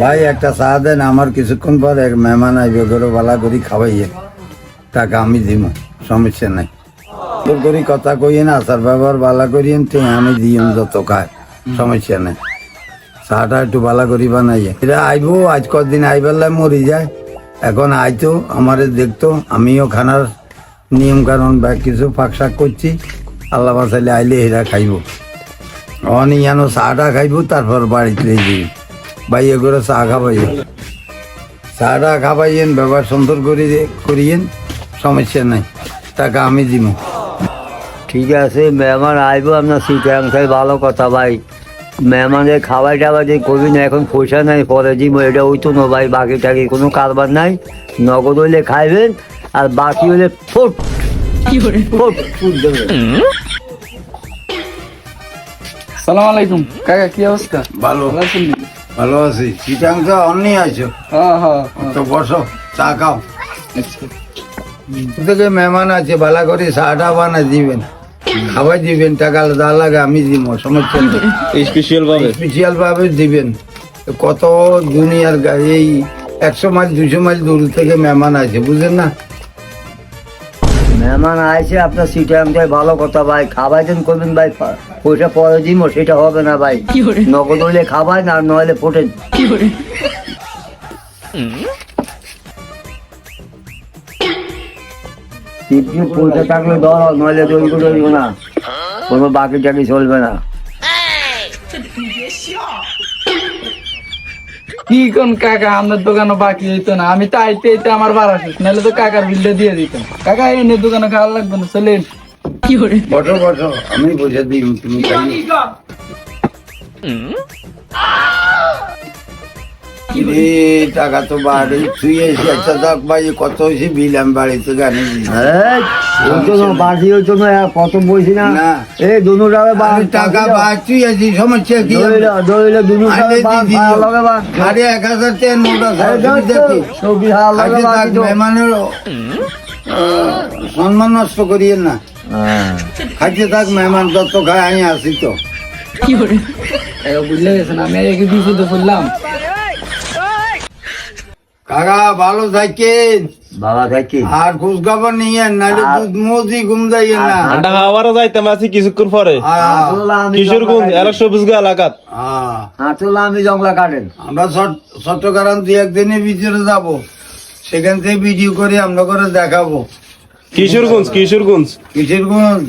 ভাই, একটা চা দেন, আমার কিছুক্ষণ পর এক মেহমান আইবে করে বালা করি খাওয়াইয়ে। টাকা আমি দিব, সমস্যা নাই। তোর করি কথা কইয়েন আচার ব্যবহার বালা করিয়েন, তে আমি দিম যত খায়, সমস্যা নাই। চাটা একটু বালা করি বানাইয়ে। এটা আইবো, আজ কদিন আইবেলায় মরি যায়। এখন আইতো, আমারে দেখতো, আমিও খানার নিয়ম কারণ বা কিছু ফাঁক শাক করছি। আল্লাহ বাসাইলে আইলে এরা খাইবো। অনিয়ানো চাটা খাইবো তারপর বাড়িতে যাই। ভাই করে চা খাবাই চাটা খাবাইয়েন ব্যবহার সুন্দর করে করিয়েন সমস্যা নাই। টাকা আমি দিব ঠিক আছে মেহমান আইবো আপনার সিটাং খাই ভালো কথা ভাই। মেহমানের খাওয়াই টাওয়াই যে করবি না এখন পয়সা নাই পরে দিব এটা ওই তো না ভাই বাকি টাকি কোনো কারবার নাই। নগদ হইলে খাইবেন আর বাকি হলে ফুট। ফুট ফুট দেবেন। সালাম আলাইকুম। কাকা কি অবস্থা? ভালো। ভালো আছেন ভালো আছি। চিটাংটা অন্যই আছো হ্যাঁ হ্যাঁ হ্যাঁ। তো বসো চা খাও। আচ্ছা। থেকে মেহমান আছে ভালো করে চাটা বানা দিবেন। খাবার দিবেন টাকা যা লাগে আমি দিব সমস্যা নেই। স্পেশাল ভাবে? স্পেশাল ভাবে দিবেন। কত দুনিয়ার এই একশো মাইল দুশো মাইল দূর থেকে মেহমান আছে বুঝলেন না? মেহমান আইছে আপনার সিটাং খাই ভালো কথা ভাই। খাবাইছেন করবেন ভাই? পয়সা পরে দিব সেটা হবে না ভাই। নগদ হইলে খাবাই না আর নইলে ফোটেন পয়সা থাকলে ধর নইলে দই করে না। কোনো বাকি টাকি চলবে না। কি কোন কাকা আপনার দোকানে বাকি হইতো না। আমি তো আইতে আইতে আমার বাড়া শেষ নাহলে তো কাকার বিলটা দিয়ে দিতাম। কাকা এনে দোকানে খাওয়া লাগবে না চলেন। বসো বসো আমি বুঝে দিই তুমি টাকা তো বাড়ি। তুই এসে একটা দেখ ভাই কত হয়েছে বিল? আমি বাড়িতে জানি এই, ওই জন্য বলছি না। এই দুনু যাবে আমি টাকা বাড়ছি আছি সমস্যা কি? দইলে দইলে দুনু আরে এক হাজার টাকা নোট আছে এই দাও অসুবিধা তো, কি? সবজি হারা লগে আগে বাঘ থাক, দিতো। মেহমানের সম্মান নষ্ট করিয়েন না। হ্যাঁ। খাইতে থাক মেহমান যত খায় আমি আসি তো। বুঝলে গেছেন আমি বিপদে পড়লাম কাকা ভালো থাকেন। বাবা থাকি আর খোঁজ খবর নিয়েন নাহলে আর- ঘুম যাইয়েন না। ঠান্ডা খাওয়ারও যাইতাম আছি কিছুক্ষণ পরে। কিশোরগঞ্জ এলাকা বুঝগা এলাকাত। হাঁটুলা আমি জংলা কাটেন। আমরা চট- চট্টগ্রাম দু একদিনের ভিতরে যাব। সেখান থেকে ভিডিও করে আমরা করে দেখাবো। কিশোরগঞ্জ কিশোরগঞ্জ কিশোরগঞ্জ